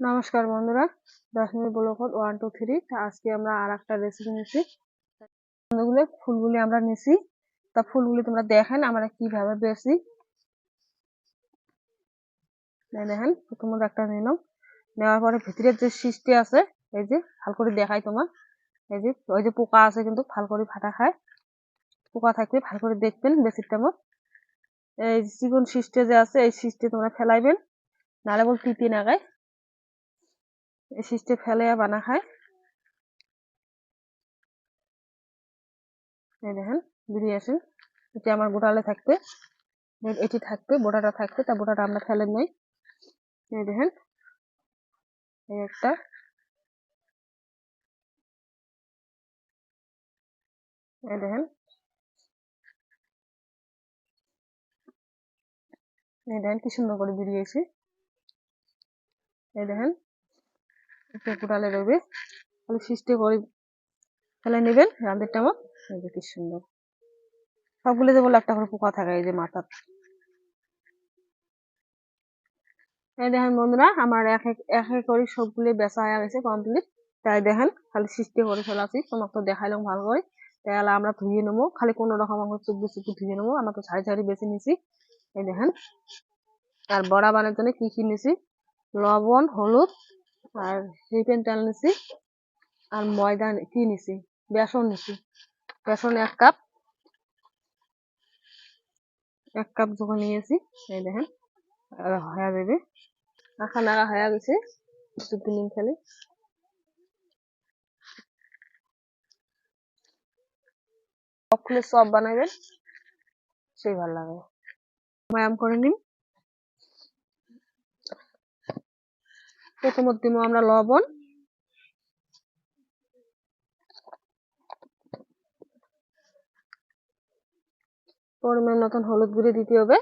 নমস্কার বন্ধুরা দশমী ব্লকত ওয়ান টু থ্রি আজকে আমরা আর একটা রেসিপি নিচ্ছি বন্ধুগুলো, ফুলগুলি আমরা নিছি। তা ফুলগুলি তোমরা দেখেন আমরা কীভাবে বেশি দেখেন, প্রথমত একটা নিলাম নেওয়ার পরে ভিতরের যে সৃষ্টি আছে, এই যে, ভালো করে দেখাই তোমার। এই যে, ওই যে পোকা আছে কিন্তু ভালো করে ফাটা খায়। পোকা থাকলে ভালো করে দেখবেন বেশির তেমন এই চিকন সৃষ্টি যে আছে, এই সৃষ্টি তোমরা ফেলাইবেন। নাহলে বল তিতি নাগায় সৃষ্টি ফেলে বানা খায় এই দেখেন বেরিয়ে আসেন এটি আমার গোটালে থাকবে। এটি থাকবে বোটাটা থাকবে, তা বোটাটা আমরা ফেলে নই। এই দেখেন, এই একটা। এই দেখেন। দেখেন, কি সুন্দর করে বেরিয়েছে এই দেখেন। একটা রবে খালি সৃষ্টি করে ফেলে নেবেন রাঁধের টামা এই যে কি সুন্দর। সবগুলো যে বলে একটা করে পোকা থাকে, এই যে মাথার। এই দেখেন বন্ধুরা, আমার এক এক করে সবগুলো বেচা হয়ে গেছে কমপ্লিট তাই দেখেন, খালি সৃষ্টি করে ফেলাছি। তোমাকে তো দেখাইলাম ভালো করে। তাহলে আমরা ধুয়ে নেব। খালি কোনো রকম আমরা চুপু চুপু ধুয়ে নেব। আমরা তো ছাড়ি ছাড়ি বেছে নিছি এই দেখেন, আর বড়া বানার জন্য কি কি নিছি লবণ, হলুদ আর রিপেন তেল নিছি আর ময়দা কি নিছি, বেসন নিছি। বেসন এক কাপ এক কাপ যখন নিয়েছি, এই দেখেন হয়ে যাবে। আখা নাড়া হয়ে গেছে, একটু দিন খেলে। সব বানাবেন, সেই ভালো লাগে। ব্যায়াম করে নিন। প্রথমত দিব আমরা লবণ। পরিমাণ মতন হলুদ গুঁড়ি দিতে হবে।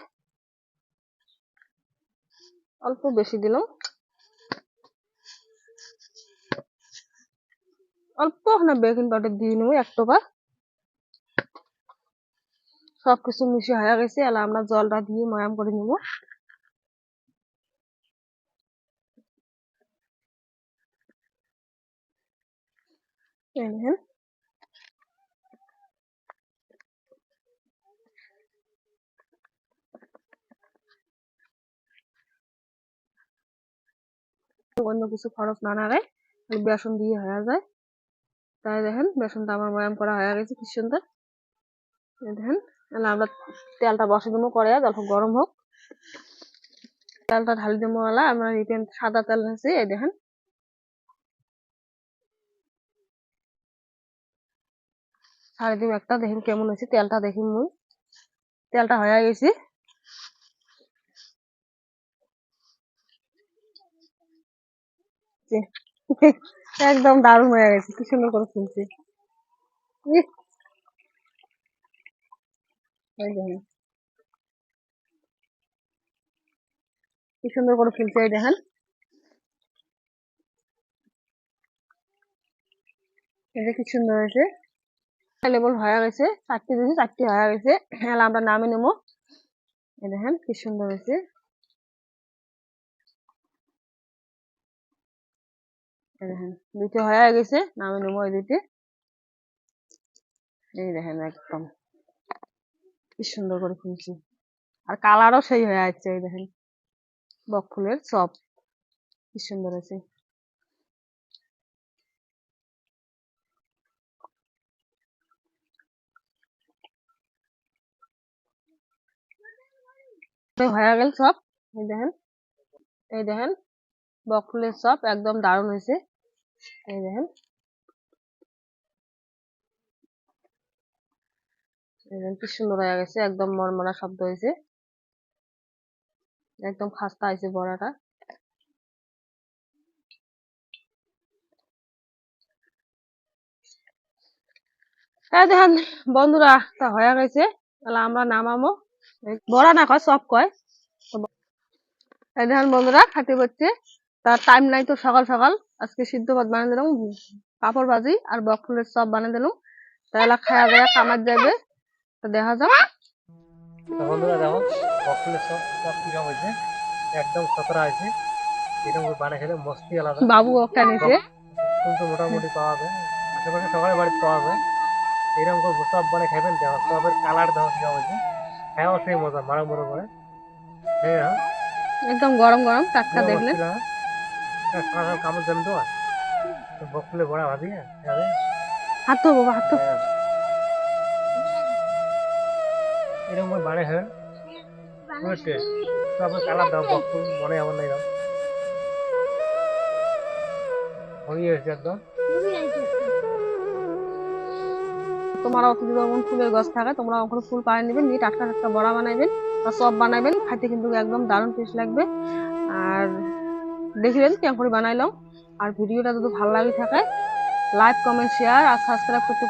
অল্প বেশি দিলাম। অল্প না, বেকিং পাউডার দিয়ে নেব এক টোকা সবকিছু মিশে হয়ে গেছে আমরা জলটা দিয়ে ময়াম করে নিব। দেখেন অন্য কিছু খরচ না খালি বেসন দিয়ে হয়ে যায়। তাই দেখেন বেসনটা আমার ময়াম করা হয়ে গেছে কি সুন্দর দেখেন আমরা তেলটা বসে দেবো করে অল্প গরম হোক তেলটা ঢালি দেবো এলা আমরা রিপেন সাদা তেল নিয়েছি এই দেখেন। ছাড়ি দিব একটা দেখুন কেমন হয়েছে, তেলটা দেখি মুই। তেলটা হয়ে গেছে। একদম দারুণ হয়ে গেছে, কি সুন্দর করে দেখেন। কি সুন্দর করে ফুলছে এই দেখেন। এটা কি সুন্দর হয়েছে? লেবল হয়ে গেছে, চারটি দিয়েছি চারটি হয়ে গেছে। এলা আমরা নামে। নেব এই দেখেন কি সুন্দর হয়েছে দেখেন, দুইটা হয়ে গেছে নামে নেব এই দুইটি। এই দেখেন একদম। কি সুন্দর করে ফুলছে। আর কালারও সেই হয়ে যাচ্ছে এই দেখেন। বক ফুলের চপ। কি সুন্দর আছে হয়ে গেল সব। এই দেখেন এই দেখেন বক ফুলের চপ একদম দারুণ হয়েছে। এই দেখেন কি সুন্দর হয়ে গেছে, একদম মরমরা শব্দ হয়েছে। একদম খাস্তা হয়েছে বড়াটা। এই দেখেন, বন্ধুরা, তা হয়ে গেছে। তাহলে আমরা নামামো বড়া না কয় সব কয়। দেখেন বন্ধুরা খাতে করছে তার টাইম নাই তো সকাল সকাল। আজকে সিদ্ধ ভাত বানিয়ে দিলাম পাপড় ভাজি আর বক ফুলের চপ বানিয়ে দিলাম। তাহলে খাওয়া দাওয়া কামার যাবে তো দেখা যাক। বন্ধুরা দেখো বকফুলের সব সব কিরম হয়েছে? একদম সতরা আছে এরকম বানিয়ে খেলে মস্তি আলাদা। বাবু একটা নিচে কিন্তু মোটামুটি পাওয়া যায়। আশেপাশে সবাই বাড়িতে পাওয়া যায়। এরকম করে সব বানিয়ে খাবেন দেখো সবের কালার দেখো কি হয়েছে। খাওয়া সেই মজা মারা মরে করে হ্যাঁ একদম গরম গরম টাটকা সারা কামড় দেন তো বকলে বড়া ভাবি হ্যাঁ হাত তো বাবা হাত তো এরকম বানিয়ে খাবেন পুরো টেস্ট তারপর কালার দাও বকুল মনে আমার নাই দাও। হয়ে গেছে একদম। তোমার অত যখন ফুলের গাছ থাকে, তোমরা ওখানে ফুল পাড়ে নেবেন নিয়ে টাটকা টাটকা বড়া বানাবেন বা সব বানাবেন খাইতে কিন্তু একদম দারুণ টেস্ট লাগবে। আর দেখলেন কেমন করে বানাইলাম। আর ভিডিওটা যদি ভালো লাগে থাকে লাইক কমেন্ট শেয়ার আর সাবস্ক্রাইব করতে